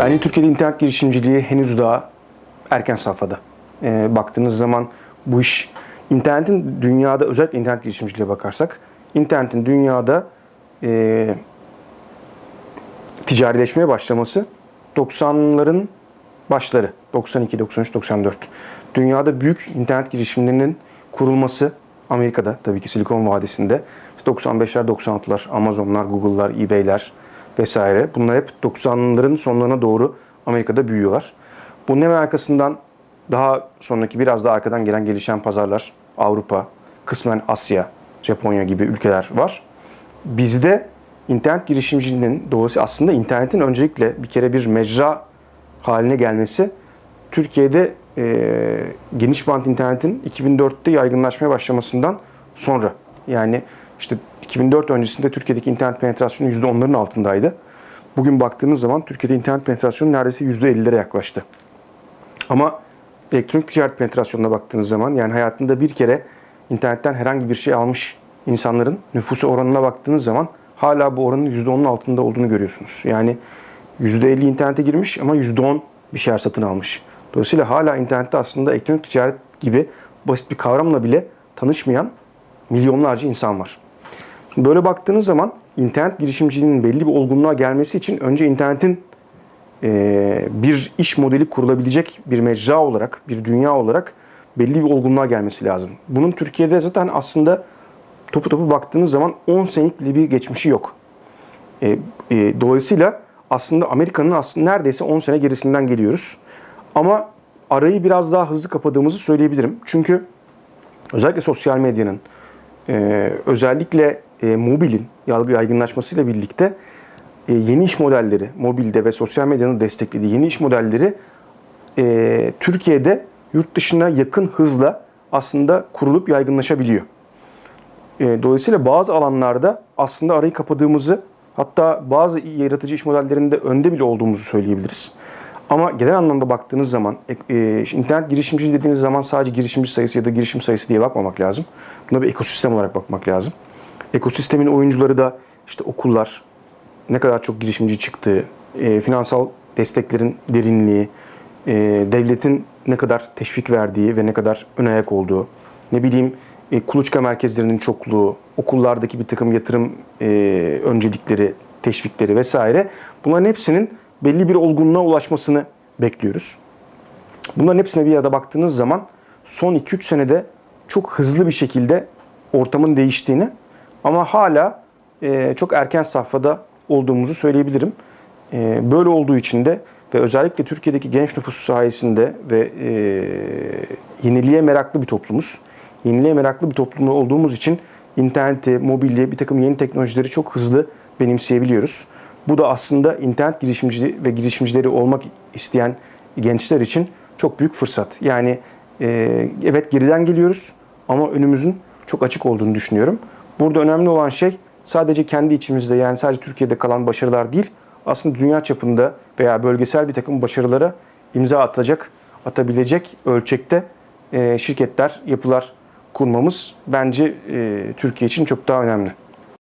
Bence Türkiye'de internet girişimciliği henüz daha erken safhada. Ee, baktığınız zaman bu iş internetin dünyada özellikle internet girişimciliğe bakarsak internetin dünyada e, ticarileşmeye başlaması 90'ların başları 92, 93, 94. Dünyada büyük internet girişimlerinin kurulması Amerika'da tabii ki Silikon Vadisi'nde 95'ler 96'lar Amazon'lar, Google'lar, eBay'ler vesaire. Bunlar hep 90'ların sonlarına doğru Amerika'da büyüyorlar. Bunun hemen arkasından daha sonraki biraz daha arkadan gelen gelişen pazarlar Avrupa, kısmen Asya, Japonya gibi ülkeler var. Bizde internet girişimciliğinin doğası aslında internetin öncelikle bir kere bir mecra haline gelmesi Türkiye'de e, geniş bant internetin 2004'te yaygınlaşmaya başlamasından sonra. Yani işte 2004 öncesinde Türkiye'deki internet penetrasyonu %10'ların altındaydı. Bugün baktığınız zaman Türkiye'de internet penetrasyonu neredeyse %50'lere yaklaştı. Ama elektronik ticaret penetrasyonuna baktığınız zaman yani hayatında bir kere internetten herhangi bir şey almış insanların nüfusu oranına baktığınız zaman hala bu oranın %10'un altında olduğunu görüyorsunuz. Yani %50 internete girmiş ama %10 bir şeyler satın almış. Dolayısıyla hala internette aslında elektronik ticaret gibi basit bir kavramla bile tanışmayan milyonlarca insan var. Böyle baktığınız zaman internet girişimciliğinin belli bir olgunluğa gelmesi için önce internetin e, bir iş modeli kurulabilecek bir mecra olarak, bir dünya olarak belli bir olgunluğa gelmesi lazım. Bunun Türkiye'de zaten aslında topu topu baktığınız zaman 10 senelik bir geçmişi yok. E, e, dolayısıyla aslında Amerika'nın aslında neredeyse 10 sene gerisinden geliyoruz. Ama arayı biraz daha hızlı kapadığımızı söyleyebilirim. Çünkü özellikle sosyal medyanın, e, özellikle e, mobilin yaygınlaşmasıyla birlikte e, yeni iş modelleri, mobilde ve sosyal medyanın desteklediği yeni iş modelleri e, Türkiye'de yurt dışına yakın hızla aslında kurulup yaygınlaşabiliyor. E, dolayısıyla bazı alanlarda aslında arayı kapadığımızı hatta bazı yaratıcı iş modellerinde önde bile olduğumuzu söyleyebiliriz. Ama genel anlamda baktığınız zaman e, internet girişimci dediğiniz zaman sadece girişimci sayısı ya da girişim sayısı diye bakmamak lazım. Buna bir ekosistem olarak bakmak lazım. Ekosistemin oyuncuları da işte okullar, ne kadar çok girişimci çıktığı, e, finansal desteklerin derinliği, e, devletin ne kadar teşvik verdiği ve ne kadar ön ayak olduğu, ne bileyim e, kuluçka merkezlerinin çokluğu, okullardaki bir takım yatırım e, öncelikleri, teşvikleri vesaire bunların hepsinin belli bir olgunluğa ulaşmasını bekliyoruz. Bunların hepsine bir arada baktığınız zaman son 2-3 senede çok hızlı bir şekilde ortamın değiştiğini ama hala e, çok erken safhada olduğumuzu söyleyebilirim. E, böyle olduğu için de ve özellikle Türkiye'deki genç nüfus sayesinde ve e, yeniliğe meraklı bir toplumuz. Yeniliğe meraklı bir toplum olduğumuz için interneti, mobilya, bir takım yeni teknolojileri çok hızlı benimseyebiliyoruz. Bu da aslında internet girişimci ve girişimcileri olmak isteyen gençler için çok büyük fırsat. Yani e, evet geriden geliyoruz ama önümüzün çok açık olduğunu düşünüyorum. Burada önemli olan şey sadece kendi içimizde yani sadece Türkiye'de kalan başarılar değil, aslında dünya çapında veya bölgesel bir takım başarılara imza atacak, atabilecek ölçekte e, şirketler, yapılar kurmamız bence e, Türkiye için çok daha önemli.